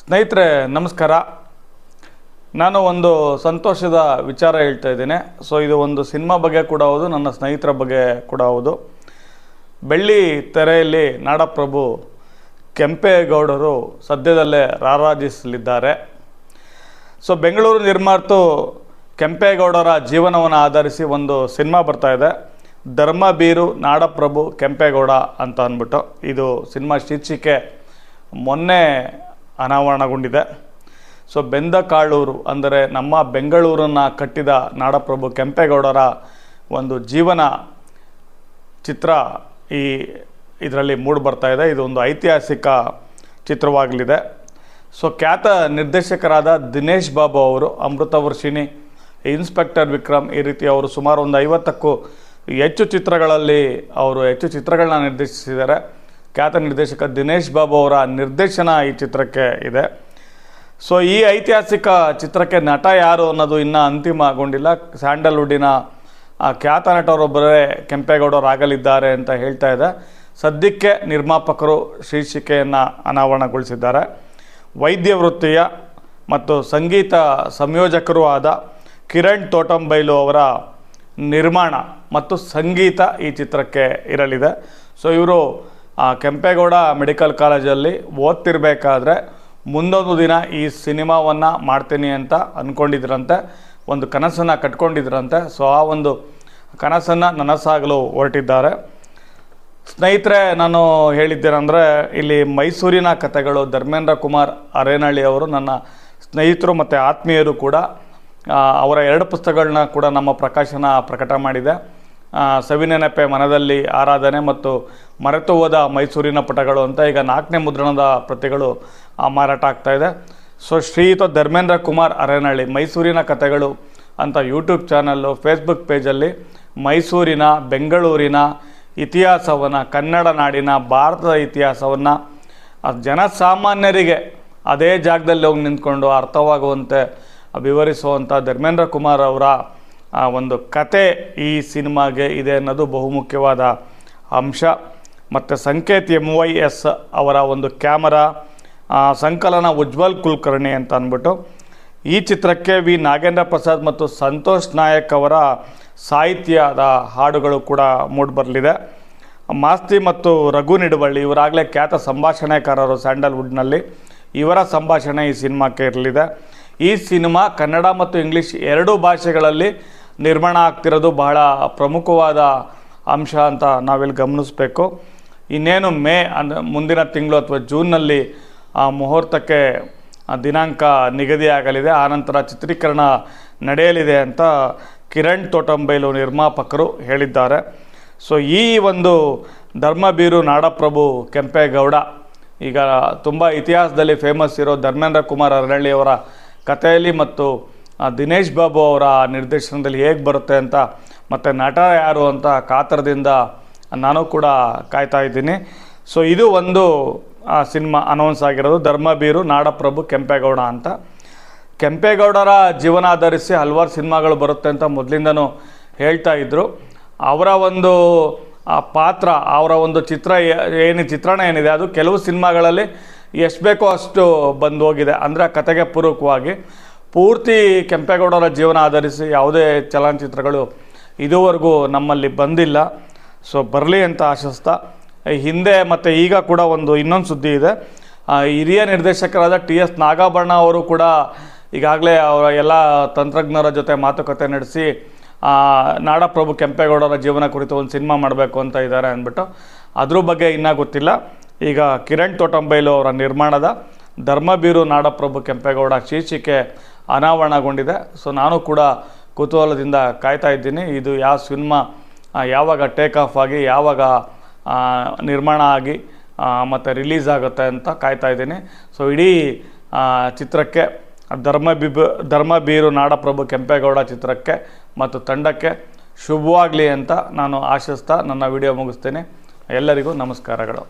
ಸ್ನೇಹಿತರೆ, ನಮಸ್ಕಾರ. ನಾನು ಒಂದು ಸಂತೋಷದ ವಿಚಾರ ಹೇಳ್ತಾ ಇದ್ದೇನೆ. ಸೊ ಇದು ಒಂದು ಸಿನಿಮಾ ಬಗ್ಗೆ ಕೂಡ ಹೌದು, ನನ್ನ ಸ್ನೇಹಿತರ ಬಗ್ಗೆ ಕೂಡ ಹೌದು. ಬೆಳ್ಳಿ ತೆರೆಯಲ್ಲಿ ನಾಡಪ್ರಭು ಕೆಂಪೇಗೌಡರು ಸದ್ಯದಲ್ಲೇ ರಾರಾಜಿಸಲಿದ್ದಾರೆ. ಸೊ ಬೆಂಗಳೂರು ನಿರ್ಮಾತು ಕೆಂಪೇಗೌಡರ ಜೀವನವನ್ನು ಆಧರಿಸಿ ಒಂದು ಸಿನಿಮಾ ಬರ್ತಾ ಇದೆ. ಧರ್ಮಬೀರು ನಾಡಪ್ರಭು ಕೆಂಪೇಗೌಡ ಅಂತ ಅಂದ್ಬಿಟ್ಟು. ಇದು ಸಿನಿಮಾ ಶೀರ್ಷಿಕೆ. ಮೊನ್ನೆ ಅನಾವರಣಗೊಂಡಿದೆ. ಸೊ ಬೆಂದ ಕಾಳೂರು ಅಂದರೆ ನಮ್ಮ ಬೆಂಗಳೂರನ್ನು ಕಟ್ಟಿದ ನಾಡಪ್ರಭು ಕೆಂಪೇಗೌಡರ ಒಂದು ಜೀವನ ಚಿತ್ರ ಈ ಇದರಲ್ಲಿ ಮೂಡಿ ಬರ್ತಾ ಇದೆ. ಇದು ಒಂದು ಐತಿಹಾಸಿಕ ಚಿತ್ರವಾಗಲಿದೆ. ಸೊ ಖ್ಯಾತ ನಿರ್ದೇಶಕರಾದ ದಿನೇಶ್ ಬಾಬು ಅವರು, ಅಮೃತ ವರ್ಷಿಣಿ, ಇನ್ಸ್ಪೆಕ್ಟರ್ ವಿಕ್ರಮ್ ಈ ರೀತಿ ಅವರು ಸುಮಾರು ಒಂದು ಐವತ್ತಕ್ಕೂ ಹೆಚ್ಚು ಚಿತ್ರಗಳಲ್ಲಿ ಅವರು ಹೆಚ್ಚು ಚಿತ್ರಗಳನ್ನ ನಿರ್ದೇಶಿಸಿದ್ದಾರೆ. ಖ್ಯಾತ ನಿರ್ದೇಶಕ ದಿನೇಶ್ ಬಾಬು ಅವರ ನಿರ್ದೇಶನ ಈ ಚಿತ್ರಕ್ಕೆ ಇದೆ. ಸೊ ಈ ಐತಿಹಾಸಿಕ ಚಿತ್ರಕ್ಕೆ ನಟ ಯಾರು ಅನ್ನೋದು ಇನ್ನೂ ಅಂತಿಮಗೊಂಡಿಲ್ಲ ಸ್ಯಾಂಡಲ್ವುಡ್ಡಿನ, ಆ, ಖ್ಯಾತ ನಟರೊಬ್ಬರೇ ಕೆಂಪೇಗೌಡರಾಗಲಿದ್ದಾರೆ ಅಂತ ಹೇಳ್ತಾ ಇದೆ. ಸದ್ಯಕ್ಕೆ ನಿರ್ಮಾಪಕರು ಶೀರ್ಷಿಕೆಯನ್ನು ಅನಾವರಣಗೊಳಿಸಿದ್ದಾರೆ. ವೈದ್ಯ ವೃತ್ತಿಯ ಮತ್ತು ಸಂಗೀತ ಸಂಯೋಜಕರೂ ಆದ ಕಿರಣ್ ತೋಟಂಬೈಲು ಅವರ ನಿರ್ಮಾಣ ಮತ್ತು ಸಂಗೀತ ಈ ಚಿತ್ರಕ್ಕೆ ಇರಲಿದೆ. ಸೊ ಇವರು ಕೆಂಪೇಗೌಡ ಮೆಡಿಕಲ್ ಕಾಲೇಜಲ್ಲಿ ಓದ್ತಿರ್ಬೇಕಾದ್ರೆ ಮುಂದೊಂದು ದಿನ ಈ ಸಿನಿಮಾವನ್ನು ಮಾಡ್ತೀನಿ ಅಂತ ಅಂದ್ಕೊಂಡಿದ್ರಂತೆ ಒಂದು ಕನಸನ್ನು ಕಟ್ಕೊಂಡಿದ್ರಂತೆ. ಸೊ ಆ ಒಂದು ಕನಸನ್ನು ನನಸಾಗಲು ಹೊರಟಿದ್ದಾರೆ. ಸ್ನೇಹಿತರೆ ನಾನು ಹೇಳಿದ್ದೇನೆಂದರೆ ಇಲ್ಲಿ ಮೈಸೂರಿನ ಕಥೆಗಳು ಧರ್ಮೇಂದ್ರ ಕುಮಾರ್ ಅರೇನಹಳ್ಳಿ ಅವರು ನನ್ನ ಸ್ನೇಹಿತರು ಮತ್ತು ಆತ್ಮೀಯರು ಕೂಡ ಅವರ ಎರಡು ಪುಸ್ತಕಗಳನ್ನ ಕೂಡ ನಮ್ಮ ಪ್ರಕಾಶನ ಪ್ರಕಟ ಮಾಡಿದೆ. ಆ, ಸವಿನೆನಪೆ ಮನದಲ್ಲಿ ಆರಾಧನೆ ಮತ್ತು ಮರೆತು ಹೋದ ಮೈಸೂರಿನ ಪುಟಗಳು ಅಂತ ಈಗ ನಾಲ್ಕನೇ ಮುದ್ರಣದ ಪ್ರತಿಗಳು ಮಾರಾಟ ಆಗ್ತಾ ಇದೆ. ಸೊ ಶ್ರೀಯುತ ಧರ್ಮೇಂದ್ರ ಕುಮಾರ್ ಅರೇನಹಳ್ಳಿ ಮೈಸೂರಿನ ಕಥೆಗಳು ಅಂತ ಯೂಟ್ಯೂಬ್ ಚಾನಲ್ಲು ಫೇಸ್ಬುಕ್ ಪೇಜಲ್ಲಿ ಮೈಸೂರಿನ, ಬೆಂಗಳೂರಿನ ಇತಿಹಾಸವನ್ನು, ಕನ್ನಡ ನಾಡಿನ, ಭಾರತದ ಇತಿಹಾಸವನ್ನು ಜನಸಾಮಾನ್ಯರಿಗೆ ಅದೇ ಜಾಗದಲ್ಲಿ ಹೋಗಿ ನಿಂತ್ಕೊಂಡು ಅರ್ಥವಾಗುವಂತೆ ವಿವರಿಸುವಂಥ ಧರ್ಮೇಂದ್ರ ಕುಮಾರ್ ಅವರ ಆ, ಒಂದು ಕತೆ ಈ ಸಿನಿಮಾಗೆ ಇದೆ ಅನ್ನೋದು ಬಹುಮುಖ್ಯವಾದ ಅಂಶ. ಮತ್ತು ಸಂಕೇತ್ ಎಂ ವೈ ಎಸ್ ಅವರ ಒಂದು ಕ್ಯಾಮರಾ ಸಂಕಲನ ಉಜ್ವಲ್ ಕುಲಕರ್ಣಿ ಅಂತ ಅಂದ್ಬಿಟ್ಟು. ಈ ಚಿತ್ರಕ್ಕೆ ವಿ ನಾಗೇಂದ್ರ ಪ್ರಸಾದ್ ಮತ್ತು ಸಂತೋಷ್ ನಾಯಕ್ ಅವರ ಸಾಹಿತ್ಯದ ಹಾಡುಗಳು ಕೂಡ ಮೂಡಿಬರಲಿದೆ ಮಾಸ್ತಿ ಮತ್ತು ರಘು ನಿಡುವಳ್ಳಿ ಇವರಾಗಲೇ ಖ್ಯಾತ ಸಂಭಾಷಣೆಕಾರರು ಸ್ಯಾಂಡಲ್ವುಡ್ನಲ್ಲಿ. ಇವರ ಸಂಭಾಷಣೆ ಈ ಸಿನಿಮಾಕ್ಕೆ ಇರಲಿದೆ. ಈ ಸಿನಿಮಾ ಕನ್ನಡ ಮತ್ತು ಇಂಗ್ಲೀಷ್ ಎರಡೂ ಭಾಷೆಗಳಲ್ಲಿ ನಿರ್ಮಾಣ ಆಗ್ತಿರೋದು ಬಹಳ ಪ್ರಮುಖವಾದ ಅಂಶ ಅಂತ ನಾವಿಲ್ಲಿ ಗಮನಿಸಬೇಕು. ಇನ್ನೇನು ಮೇ ಅಂದರೆ ಮುಂದಿನ ತಿಂಗಳು ಅಥವಾ ಜೂನ್ನಲ್ಲಿ ಆ ಮುಹೂರ್ತಕ್ಕೆ ದಿನಾಂಕ ನಿಗದಿಯಾಗಲಿದೆ. ಆನಂತರ ಚಿತ್ರೀಕರಣ ನಡೆಯಲಿದೆ ಅಂತ ಕಿರಣ್ ತೋಟಂಬೈಲು ನಿರ್ಮಾಪಕರು ಹೇಳಿದ್ದಾರೆ. ಸೊ, ಈ ಒಂದು ಧರ್ಮಬೀರು ನಾಡಪ್ರಭು ಕೆಂಪೇಗೌಡ, ಈಗ ತುಂಬ ಇತಿಹಾಸದಲ್ಲಿ ಫೇಮಸ್ ಇರೋ ಧರ್ಮೇಂದ್ರ ಕುಮಾರ್ ಅರಳಳ್ಳಿ ಅವರ ಕಥೆಯಲ್ಲಿ ಮತ್ತು ದಿನೇಶ್ ಬಾಬು ಅವರ ನಿರ್ದೇಶನದಲ್ಲಿ ಹೇಗೆ ಬರುತ್ತೆ ಅಂತ ಮತ್ತು ನಟ ಯಾರು ಅಂತ ಕಾತರದಿಂದ ನಾನು ಕೂಡ ಕಾಯ್ತಾ ಇದ್ದೀನಿ. ಸೊ ಇದು ಒಂದು ಸಿನಿಮಾ ಅನೌನ್ಸ್ ಆಗಿರೋದು. ಧರ್ಮಬೀರು ನಾಡಪ್ರಭು, ಕೆಂಪೇಗೌಡ ಅಂತ. ಕೆಂಪೇಗೌಡರ ಜೀವನ ಆಧರಿಸಿ ಹಲವಾರು ಸಿನಿಮಾಗಳು ಬರುತ್ತೆ ಅಂತ ಮೊದಲಿಂದನೂ ಹೇಳ್ತಾ ಇದ್ದರು ಅವರ ಒಂದು, ಆ, ಪಾತ್ರ, ಅವರ ಒಂದು ಚಿತ್ರ ಏನು ಚಿತ್ರಣ ಏನಿದೆ, ಅದು ಕೆಲವು ಸಿನಿಮಾಗಳಲ್ಲಿ ಎಷ್ಟು ಬೇಕೋ ಅಷ್ಟು ಬಂದು ಹೋಗಿದೆ. ಅಂದರೆ ಕತೆಗೆ ಪೂರಕವಾಗಿ ಪೂರ್ತಿ ಕೆಂಪೇಗೌಡರ ಜೀವನ ಆಧರಿಸಿ ಯಾವುದೇ ಚಲನಚಿತ್ರಗಳು ಇದುವರೆಗೂ ನಮ್ಮಲ್ಲಿ ಬಂದಿಲ್ಲ. ಸೊ ಬರಲಿ ಅಂತ ಆಶಿಸ್ತಾ ಹಿಂದೆ ಮತ್ತು ಈಗ ಕೂಡ ಒಂದು ಇನ್ನೊಂದು ಸುದ್ದಿ ಇದೆ. ಹಿರಿಯ ನಿರ್ದೇಶಕರಾದ ಟಿ ಎಸ್ ನಾಗಾಭರಣ ಅವರು ಕೂಡ ಈಗಾಗಲೇ ಅವರ ಎಲ್ಲ ತಂತ್ರಜ್ಞರ ಜೊತೆ ಮಾತುಕತೆ ನಡೆಸಿ ನಾಡಪ್ರಭು ಕೆಂಪೇಗೌಡರ ಜೀವನ ಕುರಿತು ಒಂದು ಸಿನಿಮಾ ಮಾಡಬೇಕು ಅಂತ ಇದ್ದಾರೆ ಅಂದ್ಬಿಟ್ಟು. ಅದ್ರ ಬಗ್ಗೆ ಇನ್ನೂ ಗೊತ್ತಿಲ್ಲ. ಈಗ ಕಿರಣ್ ತೋಟಂಬೈಲು ಅವರ ನಿರ್ಮಾಣದ ಧರ್ಮಬೀರು ನಾಡಪ್ರಭು ಕೆಂಪೇಗೌಡ ಶೀರ್ಷಿಕೆ ಅನಾವರಣಗೊಂಡಿದೆ. ಸೊ ನಾನು ಕೂಡ ಕುತೂಹಲದಿಂದ ಕಾಯ್ತಾ ಇದ್ದೀನಿ. ಇದು ಯಾವ ಸಿನಿಮಾ ಯಾವಾಗ ಟೇಕ್ ಆಫ್ ಆಗಿ, ಯಾವಾಗ ನಿರ್ಮಾಣ ಆಗಿ ಮತ್ತು ರಿಲೀಸ್ ಆಗುತ್ತೆ ಅಂತ ಕಾಯ್ತಾ ಇದ್ದೀನಿ. ಸೊ ಇಡೀ ಚಿತ್ರಕ್ಕೆ ಧರ್ಮಬಿಬ ಧರ್ಮಬೀರು ನಾಡಪ್ರಭು ಕೆಂಪೇಗೌಡ ಚಿತ್ರಕ್ಕೆ ಮತ್ತು ತಂಡಕ್ಕೆ ಶುಭವಾಗಲಿ ಅಂತ ನಾನು ಆಶಿಸ್ತಾ ನನ್ನ ವಿಡಿಯೋ ಮುಗಿಸ್ತೇನೆ. ಎಲ್ಲರಿಗೂ ನಮಸ್ಕಾರಗಳು.